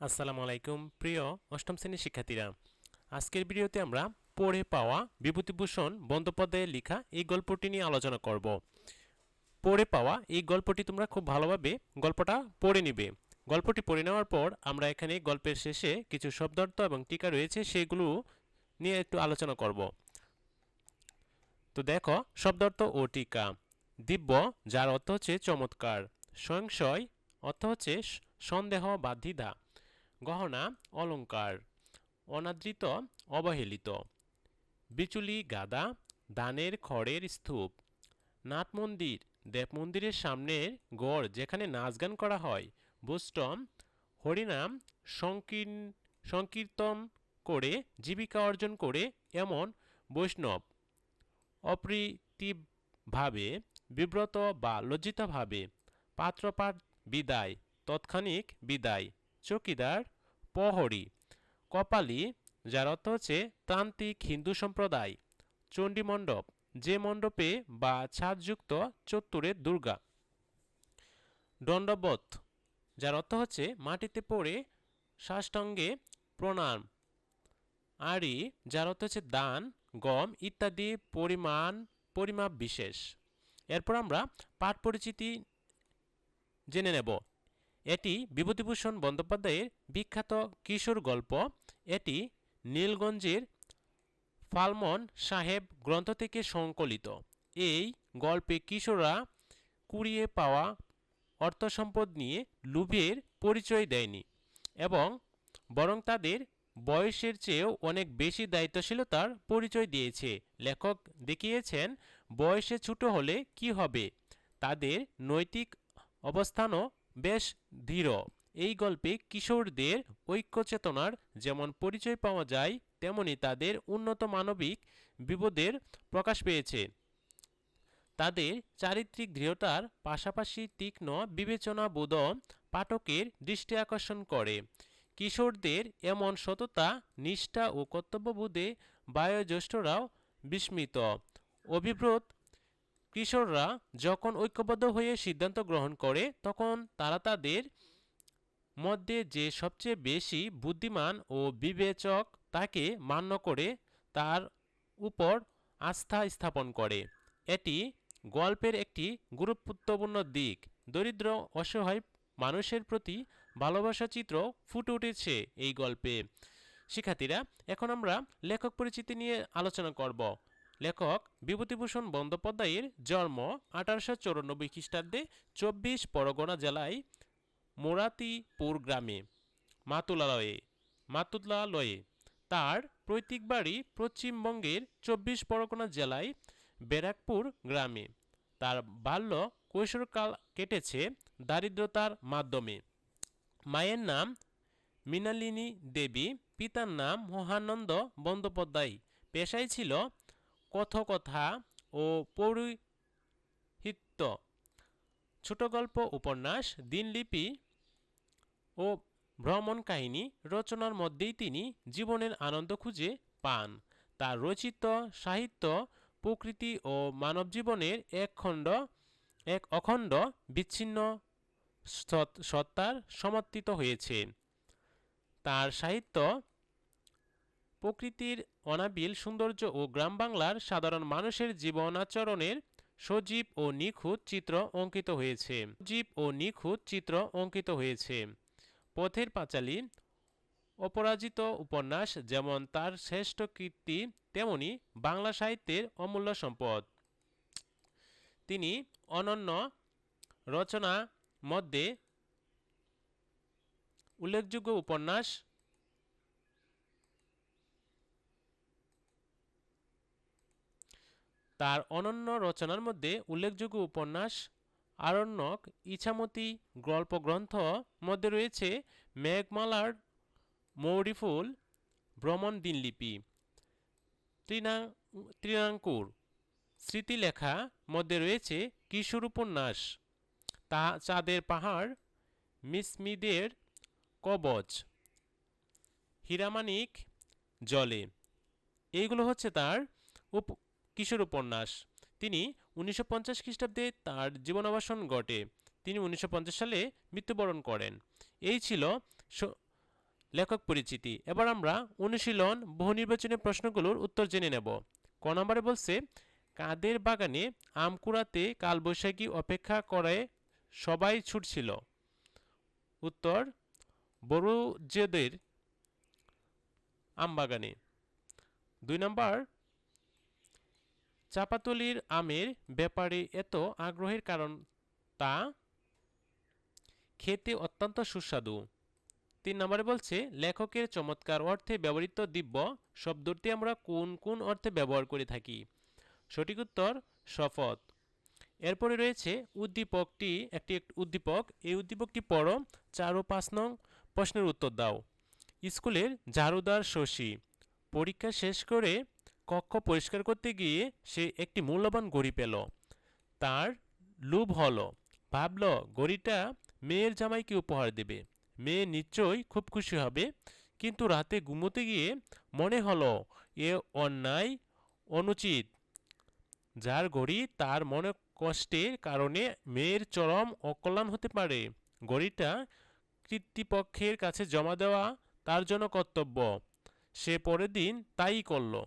আসসালামু আলাইকুম, প্রিয় অষ্টম শ্রেণির শিক্ষার্থীরা। আজকের ভিডিওতে আমরা পড়ে পাওয়া বিভূতিভূষণ বন্দ্যোপাধ্যায়ের লেখা এই গল্পটি নিয়ে আলোচনা করব। পড়ে পাওয়া এই গল্পটি তোমরা খুব ভালোভাবে গল্পটা পড়ে নিবে। গল্পটি পড়ে নেওয়ার পর আমরা এখানে গল্পের শেষে কিছু শব্দার্থ এবং টিকা রয়েছে, সেগুলো নিয়ে একটু আলোচনা করব। তো দেখো, শব্দার্থ ও টিকা। দিব্য, যার অর্থ হচ্ছে চমৎকার। সংশয় অর্থ হচ্ছে সন্দেহ বা দ্বিধা। গহনা, অলংকার, অনাদৃত, অবহেলিত। বিচুলি, গাদা, দানের খড়ের স্তূপ। নাট মন্দির দেব মন্দিরের সামনের গড় যেখানে নাচ গান করা হয়। বুস্টম হরিনাম, সংকীর্ণ, সংকীর্তন করে, জীবিকা অর্জন করে এমন বৈষ্ণব। অপ্রীতিভাবে, বিব্রত বা লজ্জিতভাবে। পাত্রপাত বিদায়, তৎক্ষণিক বিদায়। চকিদার প্রহরী। কপালী, যার অর্থ হচ্ছে তান্ত্রিক হিন্দু সম্প্রদায়। চণ্ডীমণ্ডপ যে মণ্ডপে বা ছাদযুক্ত চত্বরের দুর্গা। দণ্ডবত যার অর্থ হচ্ছে মাটিতে পড়ে সাষ্টাঙ্গে প্রণাম। আড়ি, যার অর্থ হচ্ছে দান, গম ইত্যাদি পরিমাণ, পরিমাপ বিশেষ। এরপর আমরা পাঠ পরিচিতি জেনে নেব। এটি বিভূতিভূষণ বন্দ্যোপাধ্যায়ের বিখ্যাত কিশোর গল্প। এটি নীলগঞ্জের ফালমন সাহেব গ্রন্থ থেকে সংকলিত। এই গল্পে কিশোররা কুড়িয়ে পাওয়া অর্থ সম্পদ নিয়ে লুভের পরিচয় দেয়নি এবং বরং তাদের বয়সের চেয়েও অনেক বেশি দায়িত্বশীলতার পরিচয় দিয়েছে। লেখক দেখিয়েছেন, বয়সে ছোট হলে কি হবে? তাদের নৈতিক অবস্থানও বেশ দৃঢ় এই গল্পে কিশোরদের ঐক্য চেতনার যেমন পরিচয় পাওয়া যায়, তেমনি তাদের উন্নত মানবিক বিপদের প্রকাশ পেয়েছে। তাদের চারিত্রিক দৃঢ়তার পাশাপাশি তীক্ষ্ণ বিবেচনা বোধ পাঠকের দৃষ্টি আকর্ষণ করে। কিশোরদের এমন সততা, নিষ্ঠা ও কর্তব্যবোধে বায়োজ্যেষ্ঠরাও বিস্মিত। অভিব্রত কিশোররা যখন ঐক্যবদ্ধ হয়ে সিদ্ধান্ত গ্রহণ করে, তখন তারা তাদের মধ্যে যে সবচেয়ে বেশি বুদ্ধিমান ও বিবেচক তাকে মান্য করে, তার উপর আস্থা স্থাপন করে। এটি গল্পের একটি গুরুত্বপূর্ণ দিক। দরিদ্র, অসহায় মানুষের প্রতি ভালোবাসা চিত্র ফুটে উঠেছে এই গল্পে। শিক্ষার্থীরা, এখন আমরা লেখক পরিচিতি নিয়ে আলোচনা করব। লেখক বিভূতিভূষণ বন্দ্যোপাধ্যায়ের জন্ম আঠারোশো চৌরানব্বই খ্রিস্টাব্দে চব্বিশ পরগনা জেলায় মোরাতিপুর গ্রামে, মাতুলালয়ে মাতুলালয়ে। তার পৈতৃক বাড়ি পশ্চিমবঙ্গের চব্বিশ পরগনা জেলায় ব্যারাকপুর গ্রামে। তার বাল্য কৈশোরকাল কেটেছে দারিদ্রতার মাধ্যমে। মায়ের নাম মৃণালিনী দেবী, পিতার নাম মহানন্দ বন্দ্যোপাধ্যায়। পেশায় ছিল কথকথা ও পৌরোহিত্য ছোট গল্প উপন্যাস, দিনলিপি ও ভ্রমণ কাহিনী রচনার মধ্যেই তিনি জীবনের আনন্দ খুঁজে পান। তার রচিত সাহিত্য, প্রকৃতি ও মানব জীবনের এক খণ্ড, এক অখণ্ড বিচ্ছিন্ন সত্তার সমর্থিত হয়েছে। তার সাহিত্য প্রকৃতির অনাবিল সৌন্দর্য ও গ্রাম বাংলার সাধারণ মানুষের জীবনাচরণের সজীব ও নিখুঁত চিত্র অঙ্কিত হয়েছে। সজীব ও নিখুঁত চিত্র অঙ্কিত হয়েছে। পথের পাঁচালী, অপরাজিত উপন্যাস যেমন তার শ্রেষ্ঠ কীর্তি, তেমনি বাংলা সাহিত্যের অমূল্য সম্পদ। তিনি অনন্য রচনা মধ্যে উল্লেখযোগ্য উপন্যাস তার অনন্য রচনার মধ্যে উল্লেখযোগ্য উপন্যাস, আরণ্যক, ইছামতি গল্পগ্রন্থ মধ্যে রয়েছে মেঘমালার মৌরিফুল ভ্রমণ দিনলিপি তৃণা তৃণাঙ্কুর স্মৃতিলেখা মধ্যে রয়েছে কিশোর উপন্যাস তা চাঁদের পাহাড়, মিসমিদের কবচ, হীরামানিক জলে। এইগুলো হচ্ছে তার উপ কিশোর উপন্যাস। তিনি উনিশশো পঞ্চাশ খ্রিস্টাব্দে তার জীবনাবসান ঘটে। তিনি উনিশশো পঞ্চাশ সালে মৃত্যুবরণ করেন। এই ছিল লেখক পরিচিতি। এবার আমরা অনুশীলন, বহু নির্বাচনী প্রশ্নগুলোর উত্তর জেনে নেব। ক নম্বরে বলছে, কাদের বাগানে আম কুড়াতে কালবৈশাখী অপেক্ষা করে সবাই ছুটছিল? উত্তর, বড়জেদের আম বাগানে। দুই নম্বর চাপাতলির আমের ব্যাপারে এত আগ্রহের কারণ তা? খেতে অত্যন্ত সুস্বাদু। তিন নম্বরে বলছে, লেখকের চমৎকার অর্থে ব্যবহৃত দিব্য শব্দটি আমরা কোন কোন অর্থে ব্যবহার করে থাকি? সঠিক উত্তর, শপথ। এরপরে রয়েছে, উদ্দীপকটি একটি এক- উদ্দীপক। এই উদ্দীপকটি পড়ো, চার ও পাঁচ নং প্রশ্নের উত্তর দাও। স্কুলের ঝাড়ুদার শশী। পরীক্ষা শেষ করে কক্ষ পরিষ্কার করতে গিয়ে সে একটি মূল্যবান ঘড়ি পেল। তার লোভ হলো। ভাবল, ঘড়িটা মেয়ের জামাইকে উপহার দেবে। মেয়ে নিশ্চয়ই খুব খুশি হবে। কিন্তু রাতে ঘুমোতে গিয়ে মনে হলো, এ অন্যায় অনুচিত। যার ঘড়ি তার মনে কষ্টের কারণে মেয়ের চরম অকল্যাণ হতে পারে। ঘড়িটা কর্তৃপক্ষের কাছে জমা দেওয়া তার জন্য কর্তব্য। সে পরের দিন তাই করল।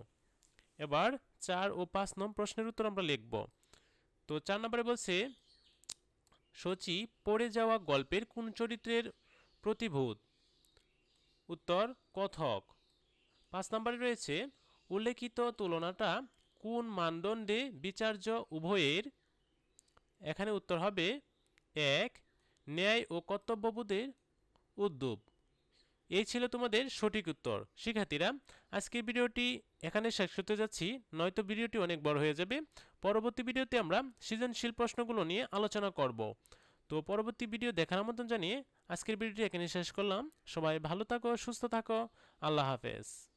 এবার চার ও পাঁচ নম্বর প্রশ্নের উত্তর আমরা লিখব। তো চার নম্বরে বলছে সচি পড়ে যাওয়া গল্পের কোন চরিত্রের প্রতিভূত? উত্তর, কথক। পাঁচ নম্বরে রয়েছে, উল্লেখিত তুলনাটা কোন মানদণ্ডে বিচার্য উভয়ের? এখানে উত্তর হবে, এক, ন্যায় ও কর্তব্যবোধের উদ্যোগ এই ছিল তোমাদের সঠিক উত্তর। শিক্ষার্থীরা আজকের ভিডিওটি এখানে শেষ করতে যাচ্ছি, নয়তো ভিডিওটি অনেক বড় হয়ে যাবে। পরবর্তী ভিডিওতে আমরা সৃজনশীল প্রশ্নগুলো নিয়ে আলোচনা করব। তো পরবর্তী ভিডিও দেখার মতন জানিয়ে আজকের ভিডিওটি এখানে শেষ করলাম। সবাই ভালো থাকো, সুস্থ থাকো। আল্লাহ হাফেজ।